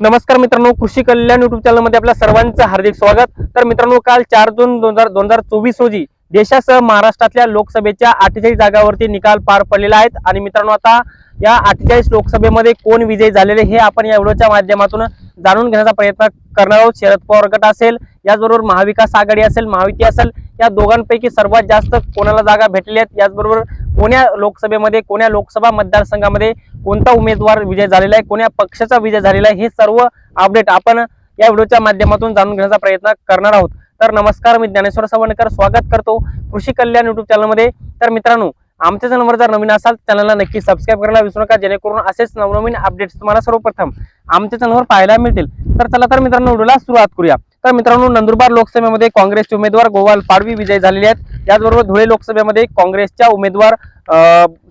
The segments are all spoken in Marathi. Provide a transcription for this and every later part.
नमस्कार मित्रांनो कृषी कल्याण युट्यूब चॅनलमध्ये आपल्या सर्वांचं हार्दिक स्वागत. तर मित्रांनो काल चार जून दोन हजार दोन हजार चोवीस रोजी देशासह महाराष्ट्रातल्या लोकसभेच्या अठ्ठेचाळीस जागावरती निकाल पार पडलेला आहेत आणि मित्रांनो आता या अठ्ठेचाळीस लोकसभेमध्ये कोण विजयी झालेले हे आपण या व्हिडिओच्या माध्यमातून जाणून घेण्याचा प्रयत्न करणार आहोत. शरद पवार गट असेल याचबरोबर महाविकास आघाडी असेल महायुती असेल या दोघांपैकी सर्वात जास्त कोणाला जागा भेटल्या आहेत? याचबरोबर कोण्या लोकसभेमध्ये कोण्या लोकसभा मतदारसंघामध्ये कोणता उमेदवार विजय झालेला आहे कोण्या पक्षाचा विजय झालेला आहे हे सर्व अपडेट आपण या व्हिडिओच्या माध्यमातून जाणून घेण्याचा प्रयत्न करणार आहोत. तर नमस्कार मी ज्ञानेश्वर सवणकर स्वागत करतो कृषी कल्याण युट्यूब चॅनलमध्ये तर मित्रांनो आमच्या चॅनलवर जर नवीन असाल चॅनलला नक्की सबस्क्राईब करायला विसरू नका जेणेकरून असेच नवनवीन अपडेट्स तुम्हाला सर्वप्रथम आमच्या चॅनलवर पाहायला मिळतील. तर चला तर मित्रांनो व्हिडिओला सुरुवात करूया. तर मित्रांनो नंदुरबार लोकसभेमध्ये काँग्रेसचे उमेदवार गोवाल पाडवी विजय झालेले आहेत. याचबरोबर धुळे लोकसभेमध्ये काँग्रेसच्या उमेदवार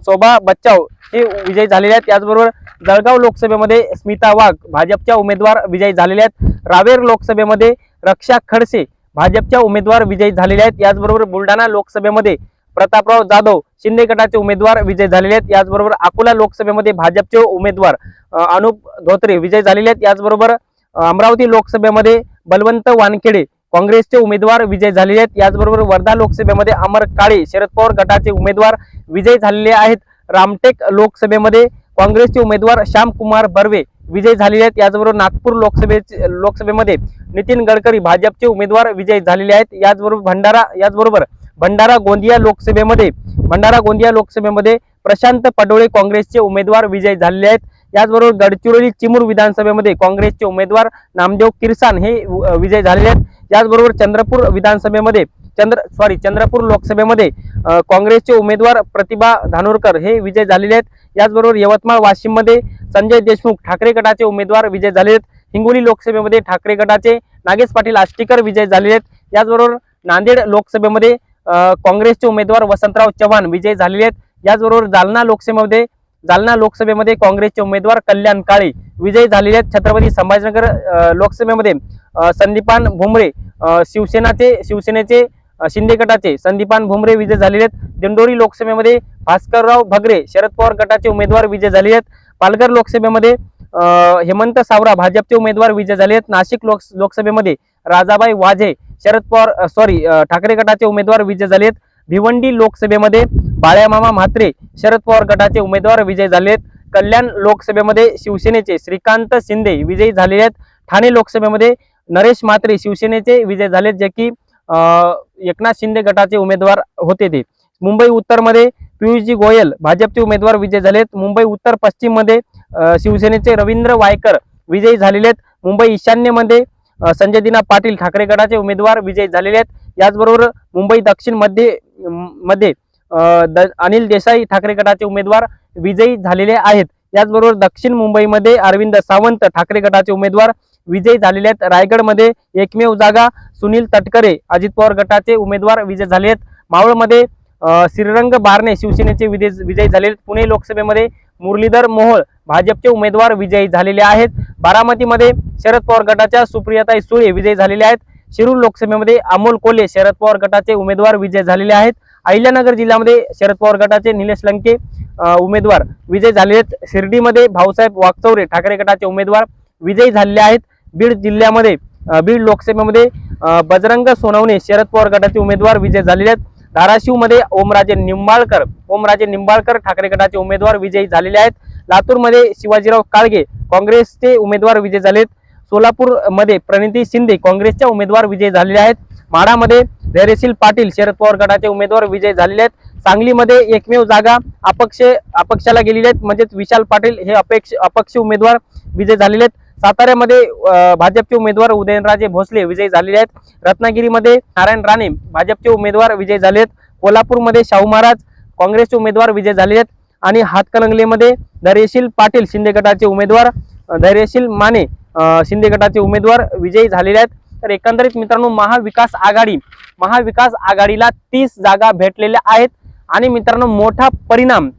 शोभा बच्चाव हे विजयी झालेले आहेत. याचबरोबर जळगाव लोकसभेमध्ये स्मिता वाघ भाजपच्या उमेदवार विजयी झालेले आहेत. रावेर लोकसभेमध्ये रक्षा खडसे भाजपच्या उमेदवार विजयी झालेले आहेत. याचबरोबर बुलढाणा लोकसभेमध्ये प्रतापराव जाधव शिंदे गटाचे उमेदवार विजय झालेले आहेत. याचबरोबर अकोला लोकसभेमध्ये भाजपचे उमेदवार अनुप धोत्रे विजय झालेले आहेत. याचबरोबर अमरावती लोकसभेमध्ये बलवंत वानखेडे काँग्रेसचे उमेदवार विजय झालेले आहेत. याचबरोबर वर्धा लोकसभेमध्ये अमर काळे शरद पवार गटाचे उमेदवार विजय झालेले आहेत. रामटेक लोकसभेमध्ये काँग्रेसचे उमेदवार श्यामकुमार बर्वे विजय झालेले आहेत. याचबरोबर नागपूर लोकसभेचे लोकसभेमध्ये नितीन गडकरी भाजपचे उमेदवार विजय झालेले आहेत. याचबरोबर भंडारा याचबरोबर भंडारा गोंदिया लोकसभेमध्ये भंडारा गोंदिया लोकसभेमध्ये प्रशांत पडोळे काँग्रेसचे उमेदवार विजय झालेले आहेत. याचबरोबर गडचिरोली चिमूर विधानसभेमध्ये काँग्रेसचे उमेदवार नामदेव किरसान हे विजय झालेले आहेत. याचबरोबर चंद्रपूर विधानसभेमध्ये चंद्र सॉरी चंद्रपूर लोकसभेमध्ये काँग्रेसचे उमेदवार प्रतिभा धानोरकर हे विजय झालेले आहेत. याचबरोबर यवतमाळ वाशिममध्ये संजय देशमुख ठाकरे गटाचे उमेदवार विजय झालेले आहेत. हिंगोली लोकसभेमध्ये ठाकरे गटाचे नागेश पाटील आष्टीकर विजय झालेले आहेत. याचबरोबर नांदेड लोकसभेमध्ये काँग्रेसचे उमेदवार वसंतराव चव्हाण विजय झालेले आहेत. याचबरोबर जालना लोकसभेमध्ये जालना लोकसभेमध्ये काँग्रेसचे उमेदवार कल्याण काळे विजयी झालेले आहेत छत्रपती संभाजीनगर लोकसभेमध्ये. संदीपान भुमरे शिवसेनाचे शिवसेनेचे शिंदे गटाचे संदीपान भुमरे विजय झालेले आहेत. दिंडोरी लोकसभेमध्ये भास्करराव भगरे शरद पवार गटाचे उमेदवार विजय झाले आहेत. पालघर लोकसभेमध्ये हेमंत सावरा भाजपचे उमेदवार विजय झाले आहेत. नाशिक लोक लोकसभेमध्ये राजाबाई वाझे शरद पवार सॉरी ठाकरे गटाचे उमेदवार विजय झाले आहेत. भिवंडी लोकसभेमध्ये बाळ्यामामा म्हात्रे शरद पवार गटाचे उमेदवार विजय झाले आहेत कल्याण लोकसभेमध्ये शिवसेनेचे श्रीकांत शिंदे विजयी झालेले आहेत. ठाणे लोकसभेमध्ये नरेश म्हात्रे शिवसेनेचे विजय झालेत जे की एकनाथ शिंदे गटाचे उमेदवार होते ते. मुंबई उत्तरमध्ये पियुषजी गोयल भाजपचे उमेदवार विजय झालेत. मुंबई उत्तर पश्चिममध्ये शिवसेनेचे रवींद्र वायकर विजयी झालेले आहेत. मुंबई ईशान्येमध्ये संजय दिना पाटील ठाकरे गटाचे उमेदवार विजयी झालेले आहेत. याचबरोबर मुंबई दक्षिणमध्ये मध्ये द- अनिल देसाई ठाकरे गटाचे उमेदवार विजयी झालेले आहेत. याचबरोबर दक्षिण मुंबईमध्ये अरविंद सावंत ठाकरे गटाचे उमेदवार विजयी झालेले आहेत. रायगडमध्ये एकमेव जागा सुनील तटकरे अजित पवार गटाचे उमेदवार विजय झाले आहेत. मावळमध्ये श्रीरंग बारणे शिवसेनेचे विजय विजयी झाले आहेत. पुणे लोकसभेमध्ये मुरलीधर मोहोळ भाजपचे उमेदवार विजयी झालेले आहेत. बारामतीमध्ये शरद पवार गटाच्या सुप्रियाताई सुळे विजयी झालेले आहेत. शिरूर लोकसभेमध्ये अमोल कोल्हे शरद पवार गटाचे उमेदवार विजय झालेले आहेत. अहिल्यानगर जिल्ह्यामध्ये शरद पवार गटाचे निलेश लंके उमेदवार विजय झालेले आहेत. शिर्डीमध्ये भाऊसाहेब वागचौरे ठाकरे गटाचे उमेदवार विजयी झालेले आहेत. बीड जिल्ह्यामध्ये बीड लोकसभेमध्ये बजरंग सोनवणे शरद पवार गटाचे उमेदवार विजय झालेले आहेत. धाराशिवमध्ये ओमराजे निंबाळकर ओमराजे निंबाळकर ठाकरे गटाचे उमेदवार विजयी झालेले आहेत. लातूरमध्ये शिवाजीराव काळगे काँग्रेसचे उमेदवार विजय झालेत सोलापूरमध्ये प्रणिती शिंदे काँग्रेसच्या उमेदवार विजय झालेले आहेत. माडामध्ये धैर्यशील पाटील शरद पवार गटाचे उमेदवार विजय झालेले आहेत. सांगलीमध्ये एकमेव जागा अपक्ष अपक्षाला गेलेली आहेत. म्हणजेच विशाल पाटील हे अपेक्ष अपक्ष उमेदवार विजय झालेले आहेत. साताऱ्यामध्ये भाजपचे उमेदवार उदयनराजे भोसले विजयी झालेले आहेत. रत्नागिरीमध्ये नारायण राणे भाजपचे उमेदवार विजय झाले आहेत. कोल्हापूरमध्ये शाहू महाराज काँग्रेसचे उमेदवार विजय झाले आहेत. आणि हातकणंगलेमध्ये धैर्यशील पाटील शिंदे गटाचे उमेदवार धैर्यशील माने शिंदे गटाचे उमेदवार विजयी झालेले आहेत. तर एकंदरीत मित्रांनो महाविकास आघाडी महाविकास आघाडीला तीस जागा भेटलेल्या आहेत. आणि मित्रांनो मोठा परिणाम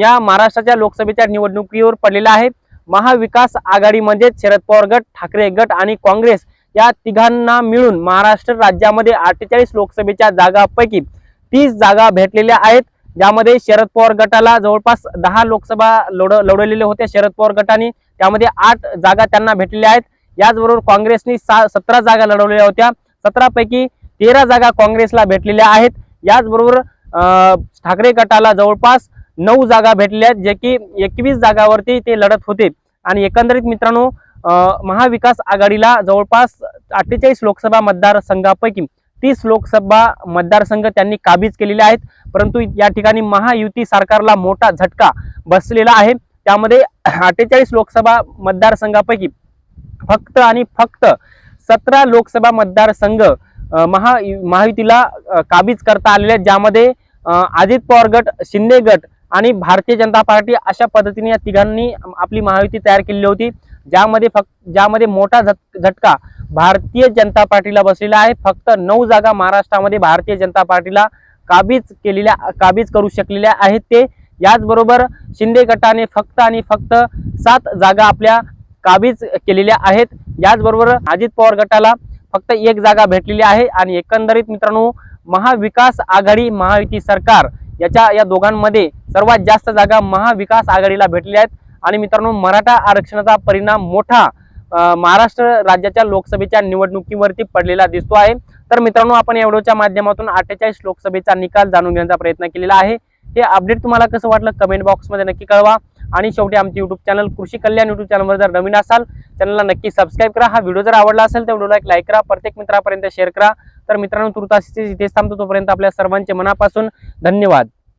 या महाराष्ट्राच्या लोकसभेच्या निवडणुकीवर पडलेला आहे. महाविकास आघाडी म्हणजे शरद पवार गट ठाकरे गट आणि काँग्रेस या तिघांना मिळून महाराष्ट्र राज्यामध्ये अठ्ठेचाळीस लोकसभेच्या जागापैकी तीस जागा भेटलेल्या आहेत. ज्यामध्ये शरद पवार गटाला जवळपास दहा लोकसभा लढ लढवलेल्या होत्या शरद पवार गटाने त्यामध्ये आठ जागा त्यांना भेटलेल्या आहेत. याचबरोबर काँग्रेसने सा सतरा जागा लढवलेल्या होत्या. सतरापैकी तेरा जागा काँग्रेसला भेटलेल्या आहेत. याचबरोबर ठाकरे गटाला जवळपास नऊ जागा भेटल्या आहेत जे की एकवीस जागावरती ते लढत होते. आणि एकंदरीत मित्रांनो महाविकास आघाडीला जवळपास अठ्ठेचाळीस लोकसभा मतदारसंघापैकी तीस लोकसभा मतदारसंघ त्यांनी काबीज केलेले आहेत. परंतु या ठिकाणी महायुती सरकारला मोठा झटका बसलेला आहे. त्यामध्ये अठ्ठेचाळीस लोकसभा मतदारसंघापैकी फक्त आणि फक्त सतरा लोकसभा मतदारसंघ महा महायुतीला काबीज करता आलेले आहेत ज्यामध्ये अजित पवार गट शिंदे गट आणि भारतीय जनता पार्टी अशा पद्धतीने या तिघांनी आपली महायुती तयार केलेली होती. ज्यामध्ये फक्त ज्यामध्ये मोठा झटका भारतीय जनता पार्टीला बसलेला आहे. फक्त नऊ जागा महाराष्ट्रामध्ये भारतीय जनता पार्टीला काबीज केलेल्या काबीज करू शकलेल्या आहेत. ते याचबरोबर शिंदे गटाने फक्त आणि फक्त सात जागा आपल्या काबीज केलेल्या आहेत. याचबरोबर अजित पवार गटाला फक्त एक जागा भेटलेली आहे आणि एकंदरीत मित्रांनो महाविकास आघाडी महायुती सरकार याच्या या दोघांमध्ये सर्वात जास्त जागा महाविकास आघाडीला भेटलेल्या आहेत. आणि मित्रांनो मराठा आरक्षणाचा परिणाम मोठा महाराष्ट्र राज्याच्या लोकसभेच्या निवडणुकीवरती पडलेला दिसतो आहे. तर मित्रांनो आपण या व्हिडिओच्या माध्यमातून अठ्ठेचाळीस लोकसभेचा निकाल जाणून घेण्याचा प्रयत्न केलेला आहे. हे अपडेट तुम्हाला कसं वाटलं कमेंट बॉक्समध्ये नक्की कळवा. आणि शेवटी आमचे युट्यूब चॅनल कृषी कल्याण युट्यूब चॅनलवर जर नवीन असाल चॅनलला नक्की सबस्क्राईब करा. हा व्हिडिओ जर आवडला असेल तर व्हिडिओला एक लाईक करा. प्रत्येक मित्रापर्यंत शेअर करा. तर मित्रांनो तुर्तास इथेच थांबतो तोपर्यंत आपल्या सर्वांचे मनापासून धन्यवाद.